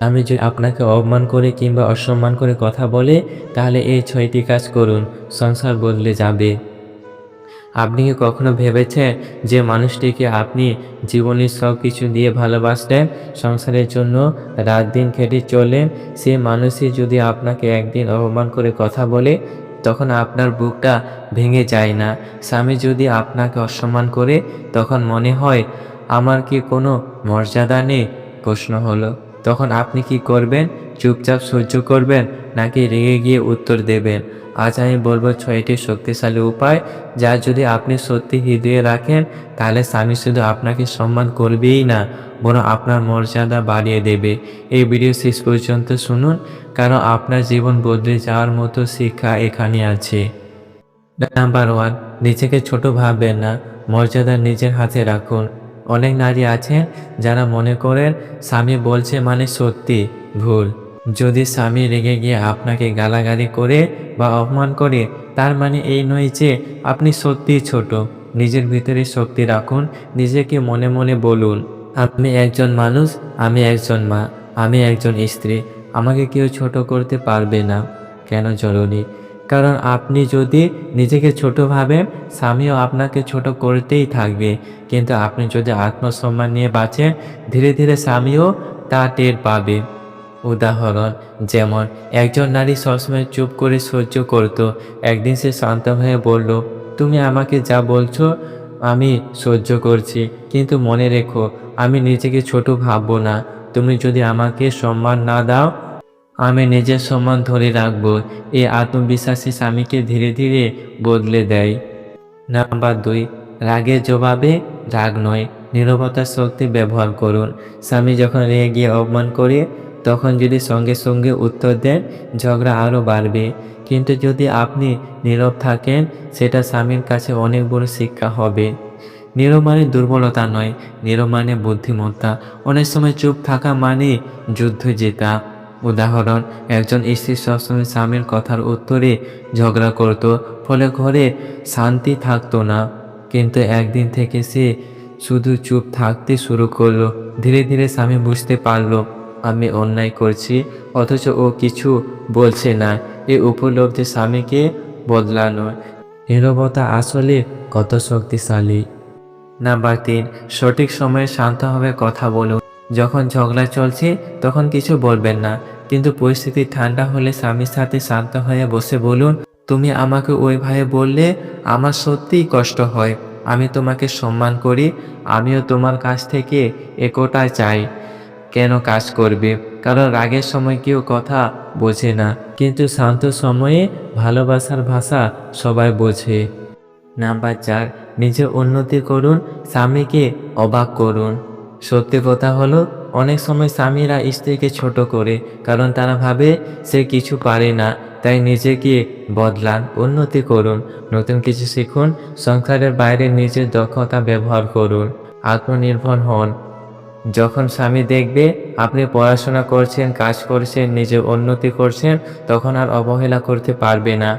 আমি যদি আপনাকে অপমান করে কিংবা অসম্মান করে কথা বলে, তাহলে এই ছয়টি কাজ করুন, সংসার বদলে যাবে। আপনি কি কখনো ভেবেছেন যে মানুষটিকে আপনি জীবনের সব কিছু দিয়ে ভালোবাসলেন, সংসারের জন্য রাত দিন খেটে চলেন সে মানুষই যদি আপনাকে একদিন অপমান করে কথা বলে, তখন আপনার বুকটা ভেঙে যায় না। স্বামী যদি আপনাকে অসম্মান করে, তখন মনে হয়, আমার কি কোনো মর্যাদা নেই? প্রশ্ন হলো। তখন আপনি কি করবেন? চুপচাপ সহ্য করবেন নাকি রেগে গিয়ে উত্তর দেবেন? আজ আমি বলব ছয়টি শক্তিশালী উপায় যা যদি আপনি সত্যি হৃদয়ে রাখেন, তাহলে স্বামী শুধু আপনাকে সম্মান করবেই না, বরং আপনার মর্যাদা বাড়িয়ে দেবে। এই ভিডিও শেষ পর্যন্ত শুনুন, কারণ আপনার জীবন বদলে যাওয়ার মতো শিক্ষা এখানে আছে। নাম্বার ওয়ান নিজেকে ছোট ভাববেন না, মর্যাদা নিজের হাতে রাখুন। অনেক নারী আছেন যারা মনে করেন, স্বামী বলছে মানে সত্যি, ভুল। যদি স্বামী রেগে গিয়ে আপনাকে গালাগালি করে বা অপমান করে, তার মানে এই নয় যে আপনি সত্যিই ছোট। নিজের ভিতরে শক্তি রাখুন, নিজেকে মনে মনে বলুন, আমি একজন মানুষ, আমি একজন মা, আমি একজন স্ত্রী, আমাকে কেউ ছোট করতে পারবে না। কেন জরুরি কারণ আপনি যদি নিজেকে ছোট ভাবেন, স্বামীও আপনাকে ছোট করতেই থাকবে। কিন্তু আপনি যদি আত্মসম্মান নিয়ে বাঁচেন, ধীরে ধীরে স্বামীও তা টের পাবে। উদাহরণ, যেমন, একজন নারী সবসময় চুপ করে সহ্য করত। একদিন সে শান্ত হয়ে বলল, তুমি আমাকে যা বলছো, আমি সহ্য করছি। কিন্তু মনে রেখো, আমি নিজেকে ছোট ভাববো না। তুমি যদি আমাকে সম্মান না দাও আমি নিজের সম্মান ধরে রাখব। এই আত্মবিশ্বাসী স্বামীকে ধীরে ধীরে বদলে দেয়। নাম্বার দুই, রাগের জবাবে রাগ নয়, নীরবতার শক্তি ব্যবহার করুন। স্বামী যখন রেগে গিয়ে অপমান করে, তখন যদি সঙ্গে সঙ্গে উত্তর দেন, ঝগড়া আরও বাড়বে। কিন্তু যদি আপনি নীরব থাকেন, সেটা স্বামীর কাছে অনেক বড় শিক্ষা হবে। নীরব মানে দুর্বলতা নয়, নীরব মানে বুদ্ধিমত্তা। অনেক সময় চুপ থাকা মানে যুদ্ধ জেতা। উদাহরণ, একজন স্ত্রী সবসময় স্বামীর কথার উত্তরে ঝগড়া করত, ফলে ঘরে শান্তি থাকতো না। কিন্তু একদিন থেকে সে শুধু চুপ থাকতে শুরু করল। ধীরে ধীরে স্বামী বুঝতে পারল, আমি অন্যায় করছি, অথচ ও কিছু বলছে না। এ উপলব্ধি স্বামীকে বদলানো নীরবতা আসলে কত শক্তিশালী। নাম্বার তিন, সঠিক সময়ে শান্তভাবে কথা বলুন। যখন ঝগড়া চলছে, তখন কিছু বলবেন না। কিন্তু পরিস্থিতি ঠান্ডা হলে স্বামীর সাথে শান্ত হয়ে বসে বলুন, তুমি আমাকে ওইভাবে বললে আমার সত্যিই কষ্ট হয়। আমি তোমাকে সম্মান করি, আমিও তোমার কাছ থেকে একোটা চাই। কেন কাজ করবে? কারণ রাগের সময় কেউ কথা বোঝে না। কিন্তু শান্ত সময়ে ভালোবাসার ভাষা সবাই বোঝে। নাম্বার চার, নিজের উন্নতি করুন, স্বামীকে অবাক করুন। সত্যি কথা হলো অনেক সময় স্বামীরা স্ত্রীকে ছোট করে, কারণ তারা ভাবে সে কিছু পারে না, তাই নিজেকে বদলান, উন্নতি করুন, নতুন কিছু শিখুন, সংসারের বাইরে নিজের দক্ষতা ব্যবহার করুন, আত্মনির্ভর হন। যখন স্বামী দেখবে আপনি পড়াশোনা করছেন, কাজ করছেন, নিজে উন্নতি করছেন, তখন আর অবহেলা করতে পারবে না,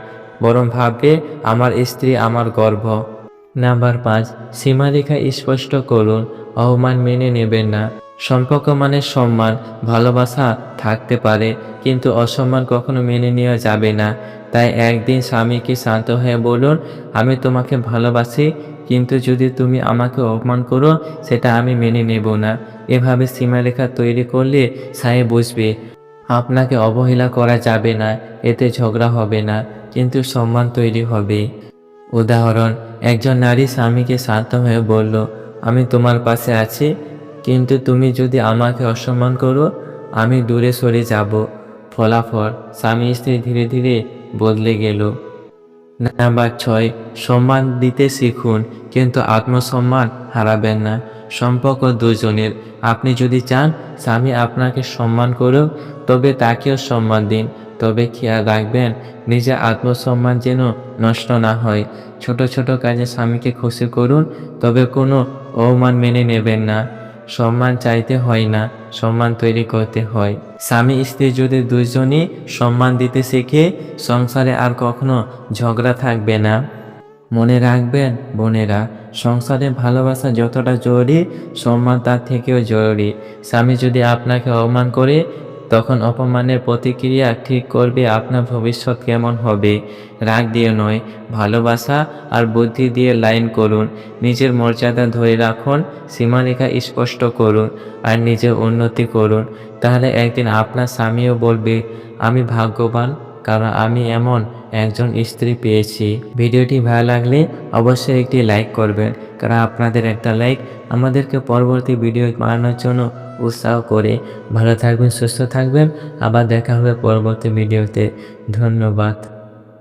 বরং ভাববে, আমার স্ত্রী আমার গর্ব। নাম্বার পাঁচ, সীমারেখা স্পষ্ট করুন, অপমান মেনে নেবেন না। সম্পর্ক মানে সম্মান, ভালোবাসা থাকতে পারে, কিন্তু অসম্মান কখনো মেনে নেওয়া যাবে না। তাই একদিন স্বামীকে শান্ত হয়ে বলুন, আমি তোমাকে ভালোবাসি, কিন্তু যদি তুমি আমাকে অপমান করো, সেটা আমি মেনে নেব না। এভাবে সীমারেখা তৈরি করলে সাহে বুঝবে, আপনাকে অবহেলা করা যাবে না, এতে ঝগড়া হবে না, কিন্তু সম্মান তৈরি হবে। উদাহরণ, একজন নারী স্বামীকে শান্ত হয়ে বলল, আমি তোমার পাশে আছি কিন্তু তুমি যদি আমাকে অসম্মান করো, আমি দূরে সরে যাব। ফলাফল স্বামী স্ত্রী ধীরে ধীরে বদলে গেল। নাম্বার ছয়, সম্মান দিতে শিখুন, কিন্তু আত্মসম্মান হারাবেন না। সম্পর্ক দুজনের। আপনি যদি চান স্বামী আপনাকে সম্মান করুক, তবে তাকেও সম্মান দিন। তবে খেয়াল রাখবেন নিজের আত্মসম্মান যেন নষ্ট না হয়। ছোট ছোট কাজে স্বামীকে খুশি করুন, তবে কোনো অপমান মেনে নেবেন না। সম্মান চাইতে হয় না, সম্মান তৈরি করতে হয়। স্বামী স্ত্রী যদি দুজনই সম্মান দিতে শেখে, সংসারে আর কখনো ঝগড়া থাকবে না। মনে রাখবেন, বোনেরা, সংসারে ভালোবাসা যতটা জরুরি, সম্মান তার থেকেও জরুরি। স্বামী যদি আপনাকে অপমান করে তখন অপমানের প্রতিক্রিয়া ঠিক করবে আপনার ভবিষ্যৎ কেমন হবে। রাগ দিয়ে নয়, ভালোবাসা আর বুদ্ধি দিয়ে লাইন করুন। নিজের মর্যাদা ধরে রাখুন, সীমারেখা স্পষ্ট করুন আর নিজের উন্নতি করুন। তাহলে একদিন আপনার স্বামীও বলবে, আমি ভাগ্যবান, কারণ আমি এমন একজন স্ত্রী পেয়েছি। ভিডিওটি ভালো লাগলে অবশ্যই একটি লাইক করবেন, কারণ আপনাদের একটা লাইক আমাদেরকে পরবর্তী ভিডিও বানানোর জন্য উৎসাহ করে। ভালো থাকবেন, সুস্থ থাকবেন, আবার দেখা হবে পরবর্তী ভিডিওতে ধন্যবাদ।